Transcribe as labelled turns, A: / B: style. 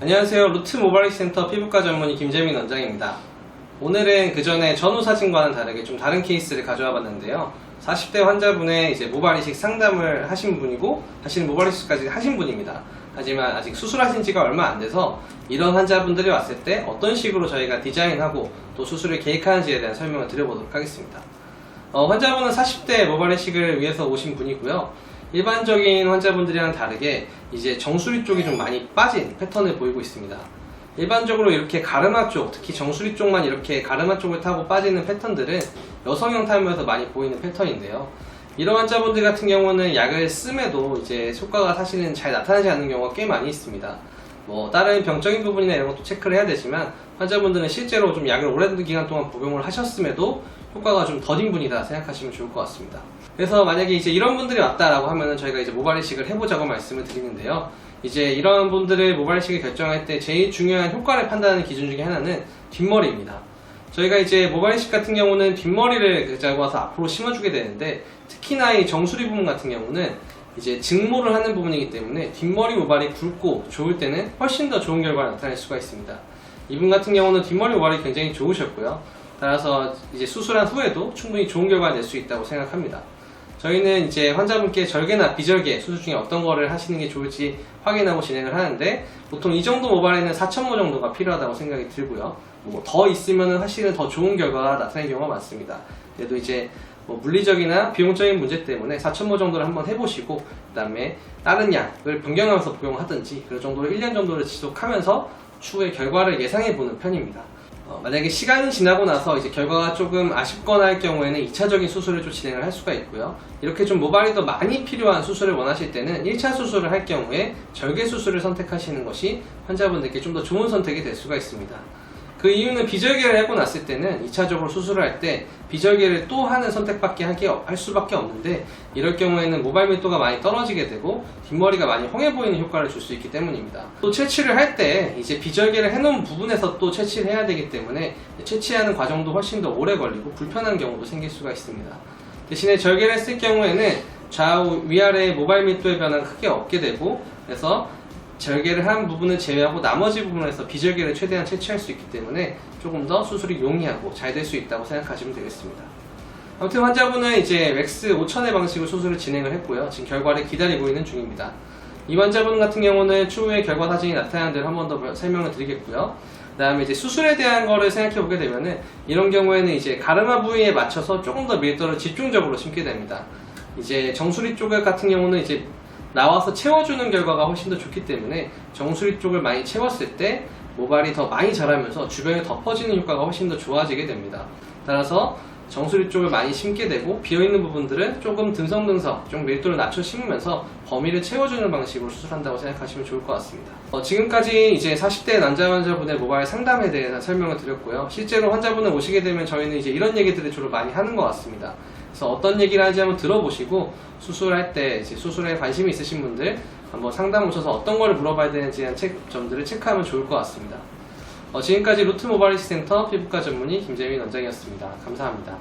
A: 안녕하세요. 루트 모바일 센터 피부과 전문의 김재민 원장입니다. 오늘은 그 전에 전후 사진과는 다르게 좀 다른 케이스를 가져와 봤는데요. 40대 환자분의 이제 모발 이식 상담을 하신 분이고 사실은 모발 이식까지 하신 분입니다. 하지만 아직 수술하신 지가 얼마 안 돼서 이런 환자분들이 왔을 때 어떤 식으로 저희가 디자인하고 또 수술을 계획하는지에 대한 설명을 드려보도록 하겠습니다. 어, 환자분은 40대 모발 이식을 위해서 오신 분이고요. 일반적인 환자분들이랑 다르게 이제 정수리 쪽이 좀 많이 빠진 패턴을 보이고 있습니다. 일반적으로 이렇게 가르마 쪽, 특히 정수리 쪽만 이렇게 가르마 쪽을 타고 빠지는 패턴들은 여성형 탈모에서 많이 보이는 패턴인데요. 이런 환자분들 같은 경우는 약을 씀에도 이제 효과가 사실은 잘 나타나지 않는 경우가 꽤 많이 있습니다. 뭐 다른 병적인 부분이나 이런 것도 체크를 해야 되지만 환자분들은 실제로 좀 약을 오랜 기간 동안 복용을 하셨음에도 효과가 좀 더딘 분이다 생각하시면 좋을 것 같습니다. 그래서 만약에 이제 이런 분들이 왔다라고 하면은 저희가 이제 모발 이식을 해보자고 말씀을 드리는데요. 이제 이런 분들의 모발 이식을 결정할 때 제일 중요한 효과를 판단하는 기준 중에 하나는 뒷머리입니다. 저희가 이제 모발 이식 같은 경우는 뒷머리를 잡아서 앞으로 심어주게 되는데 특히나 이 정수리 부분 같은 경우는 이제 증모를 하는 부분이기 때문에 뒷머리 모발이 굵고 좋을 때는 훨씬 더 좋은 결과를 나타낼 수가 있습니다. 이분 같은 경우는 뒷머리 모발이 굉장히 좋으셨고요. 따라서 이제 수술한 후에도 충분히 좋은 결과를 낼 수 있다고 생각합니다. 저희는 이제 환자분께 절개나 비절개 수술 중에 어떤 거를 하시는 게 좋을지 확인하고 진행을 하는데 보통 이 정도 모발에는 4,000모 정도가 필요하다고 생각이 들고요. 뭐 더 있으면 사실은 더 좋은 결과가 나타나는 경우가 많습니다. 그래도 이제 뭐 물리적이나 비용적인 문제 때문에 4,000모 정도를 한번 해보시고 그 다음에 다른 약을 변경하면서 복용하든지 그 정도로 1년 정도를 지속하면서 추후에 결과를 예상해 보는 편입니다. 어, 만약에 시간이 지나고 나서 이제 결과가 조금 아쉽거나 할 경우에는 2차적인 수술을 좀 진행을 할 수가 있고요. 이렇게 좀 모발이 더 많이 필요한 수술을 원하실 때는 1차 수술을 할 경우에 절개 수술을 선택하시는 것이 환자분들께 좀 더 좋은 선택이 될 수가 있습니다. 그 이유는 비절개를 하고 났을 때는 2차적으로 수술을 할 때 비절개를 또 하는 선택밖에 하게, 할 수밖에 없는데 이럴 경우에는 모발 밀도가 많이 떨어지게 되고 뒷머리가 많이 홍해 보이는 효과를 줄 수 있기 때문입니다. 또 채취를 할 때 이제 비절개를 해놓은 부분에서 또 채취를 해야 되기 때문에 채취하는 과정도 훨씬 더 오래 걸리고 불편한 경우도 생길 수가 있습니다. 대신에 절개를 했을 경우에는 좌우 위아래 모발 밀도의 변화가 크게 없게 되고 그래서 절개를 한 부분을 제외하고 나머지 부분에서 비절개를 최대한 채취할 수 있기 때문에 조금 더 수술이 용이하고 잘 될 수 있다고 생각하시면 되겠습니다. 아무튼 환자분은 이제 웩스 5천의 방식으로 수술을 진행을 했고요. 지금 결과를 기다리고 있는 중입니다. 이 환자분 같은 경우는 추후에 결과 사진이 나타나는 대로 한 번 더 설명을 드리겠고요. 그 다음에 이제 수술에 대한 거를 생각해 보게 되면은 이런 경우에는 이제 가르마 부위에 맞춰서 조금 더 밀도를 집중적으로 심게 됩니다. 이제 정수리 쪽 같은 경우는 이제 나와서 채워주는 결과가 훨씬 더 좋기 때문에 정수리 쪽을 많이 채웠을 때 모발이 더 많이 자라면서 주변에 덮어지는 효과가 훨씬 더 좋아지게 됩니다. 따라서 정수리 쪽을 많이 심게 되고 비어있는 부분들은 조금 듬성듬성 좀 밀도를 낮춰 심으면서 범위를 채워주는 방식으로 수술한다고 생각하시면 좋을 것 같습니다. 어, 지금까지 이제 40대 남자 환자분의 모발 상담에 대해서 설명을 드렸고요. 실제로 환자분을 오시게 되면 저희는 이제 이런 얘기들을 주로 많이 하는 것 같습니다. 그래서 어떤 얘기를 하는지 한번 들어보시고 수술할 때 이제 수술에 관심이 있으신 분들 한번 상담 오셔서 어떤 거를 물어봐야 되는지 한 체- 점들을 체크하면 좋을 것 같습니다. 어, 지금까지 루트 모바일리스 센터 피부과 전문의 김재민 원장이었습니다. 감사합니다.